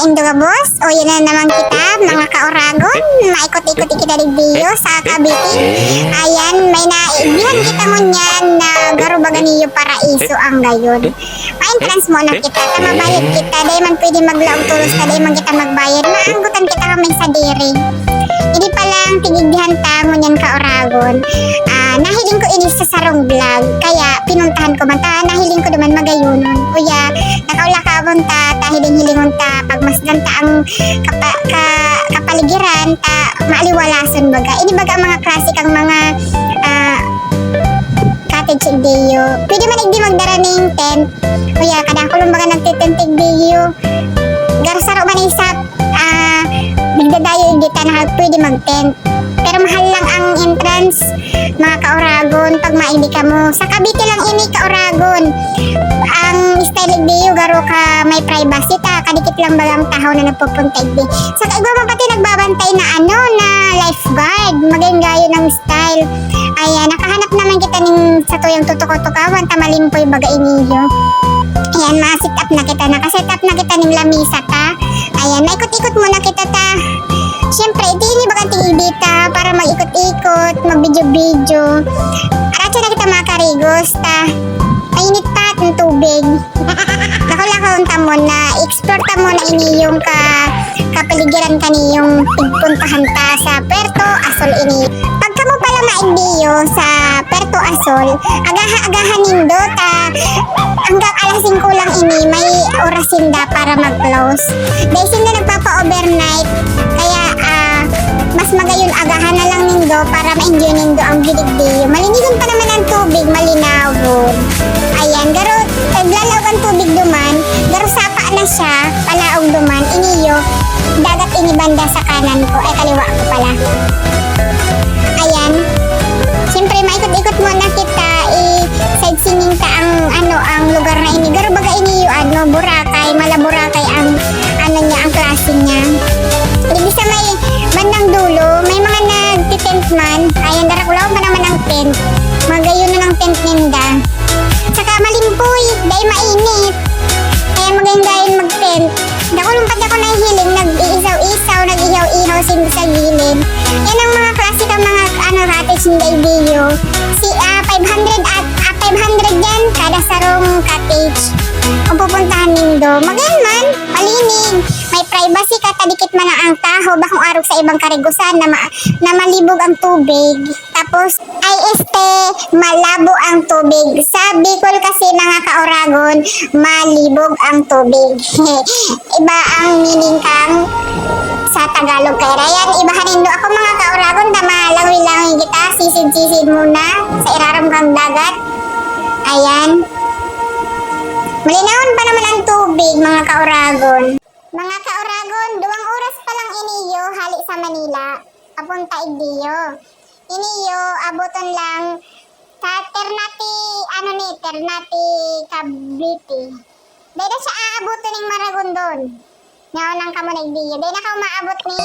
sa Induga Boss. O yan na naman kita, mga kaoragon. Maikot-ikot kita di Dio sa Cavite. Ayan, may naibihan kita mo niyan na garubaga niyo paraiso ang gayon. Ma-entrance mo na kita, tamabayad kita. Dahil man pwede maglaog tulos ka, dahil man kita magbayad. Maanggutan kita kami sa diri. Hindi pa lang tigigdihan ta mo niyan kaoragon. Ah, nahiling ko ini sa sarong vlog. Kaya pinuntahan ko man ta, nahiling ko naman magayunon. Kuya, nakaula ka ta, tahiling-hilingon ta, pagmasdan ta ang kapa, ka, kapaligiran ta, maaliwalason baga. Ini baga mga klasik ang mga ah, cottage igdeyo. Pwede man igdi magdara ning tent. Kuya, kadang ko lang baga nagtitent igdeyo. Garasaro man isap, ah, bigdadayo hindi ta pwede mag-tent. Pero mahal lang ang entrance, mga kaoragon, pag maindi ka mo. Sa Cavite lang ini kaoragon. Ang style igdeyo, garo ka may privacy ta, kadikit lang bagang tahaw na nagpupunta igdi. Sa kaigwa pati nagbabantay na ano, na lifeguard. Maging gayo ng style. Ayan, nakahanap naman kita ning sa tuyang tutuko-tukawan, tamalimpoy baga iniyo. Ayan, ma-sit up na kita. Nakaset up na kita ng lamisa ta. Ayan, maikot-ikot muna kita ta. Mag-ikot-ikot, mag-video-video. Aratsa na kita mga karigos ta. Mainit pa at ng tubig. Nakulakaon ta mo na explore ta mo na ini yung ka kapaligiran ka ni yung pigpuntahan ta sa Puerto Asol ini. Pagka mo pala maigdiyo sa Puerto Asol, agaha-agahan nindo ta hanggang alas 5 lang ini may orasin da para mag-close. Dahil sila nagpapa-overnight, kaya ah, mas magayon agahan na lang nindo para ma-enjoy nindo ang gidigdiyo. Malinigon pa naman ang tubig, malinawon. Ayan, garo, naglalaw ang tubig duman, garo sapa na siya, palaog duman, iniyo, dagat inibanda sa kanan ko, ay kaliwa ko pala. Ayan, Siyempre, maikot-ikot muna kita, i-side singing ka ang, ano, ang lugar na ini. Garo baga ini yung, ano, Boracay, mala Boracay ang, ano niya, ang klase niya. Hindi sa may bandang dulo, man. Ayan, darakulaw pa naman ang tent. Magayon na ng tent ninda. Saka malimpoy, dahil mainit. Kaya magayon-gayon mag-tent. Dakulong pati ako nahihiling, nag-iisaw-isaw, nag-ihaw-ihaw sa gilid. Yan ang mga klasika mga ano cottage ni Daidio. Si ah, 500 at ah, 500 yan kada sarong cottage. Kung pupuntahan nindo, magayon man, malinig. May privacy ka, tadikit man ang taho, bakong arog sa ibang karigusan na, ma- na malibog ang tubig. Tapos, ay este, malabo ang tubig. Sa Bicol kasi mga kaoragon, malibog ang tubig. Iba ang meaning kang sa Tagalog kay Ryan. Ibahan nindo ako mga kaoragon na malangoy-langoy kita, sisid-sisid muna sa iraram kang dagat. Ayan. Malinawon pa naman ang tubig, mga kaoragon. Mga kaoragon, duwang oras pa lang iniyo hali sa Manila. Papunta igdiyo. Iniyo, abuton lang sa Ternati, ano ni, Ternati Cavite. Dahil siya aabuton ng Maragondon. Ngayon lang ka mo na igdiyo. Dahil na ka umaabot ni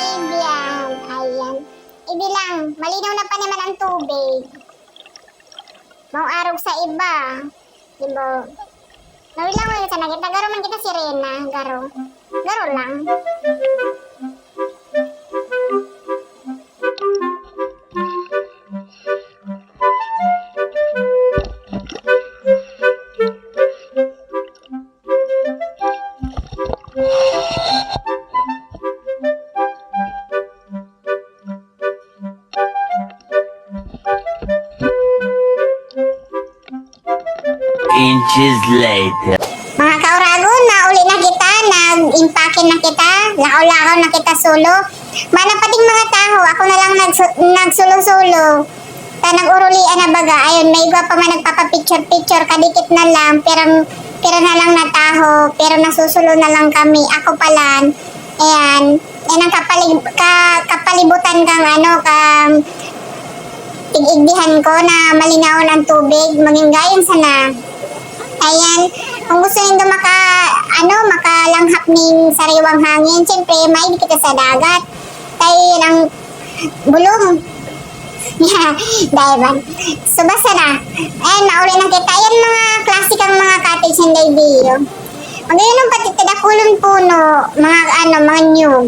Ibian. Ayan. Ibi lang, malinaw na pa naman ang tubig. Mau arog sa iba. Diba? Nawi lang mo sa nagita. Garo man kita sirena. Garo. Garo lang. Inches later. Mga kauragon, nauli na kita, nag-impake na kita, lakaw-lakaw na kita solo. Manapating mga tao, ako na lang nagsu- nagsulo-solo. Ta nag-urulian na baga, ayun, may iba pa man nagpapapicture-picture, kadikit na lang, pero, pero na lang na taho, pero nasusulo na lang kami, ako palan. Ayan, yan ang kapali, ka, kapalibutan kang ano, kang tigigdihan ko na malinaw ng tubig, maging gayon sana. Ayan, kung gusto niyo maka, ano, makalanghap ng sariwang hangin, siyempre, may kita sa dagat. Tayo yun ang bulong. Yeah, diamond. So, basta na. Ayan, mauli na kita. Ayan, mga klasikang mga cottage and video. Magayon ang pati tadakulon puno, mga ano, mga nyug.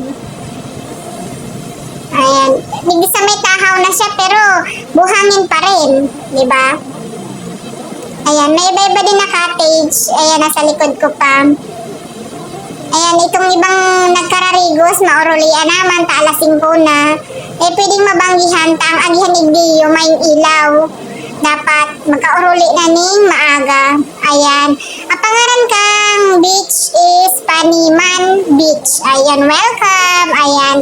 Ayan. Hindi sa may tahaw na siya, pero buhangin pa rin. Di ba? Ayan, may iba-iba din na cottage. Ayan, nasa likod ko pa. Ayan, itong ibang nagkararigos, maurulian naman, taalasing ko na. Eh, pwedeng mabanggihan, ta ang agihan igdiyo, may ilaw. Dapat magkauruli na ning maaga. Ayan. Ang pangaran kang beach is Paniman Beach. Ayan, welcome. Ayan.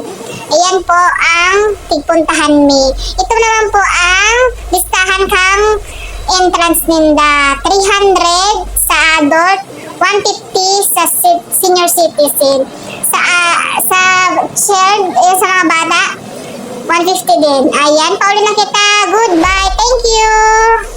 Ayan po ang tigpuntahan mi. Ito naman po ang listahan kang entrance ninda. 300 sa adult, 150 sa senior citizen. Sa ah, sa child, eh, sa mga bata, 150 din. Ayan, paulit na kita. Goodbye. Thank you.